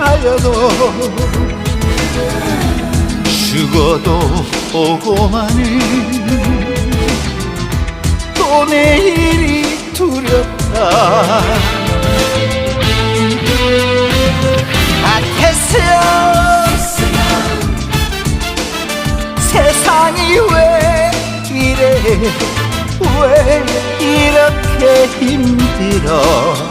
하여도 죽어도 오고만은 또 내일이 두렵다. 세상이 왜 이래? 왜 이렇게 힘들어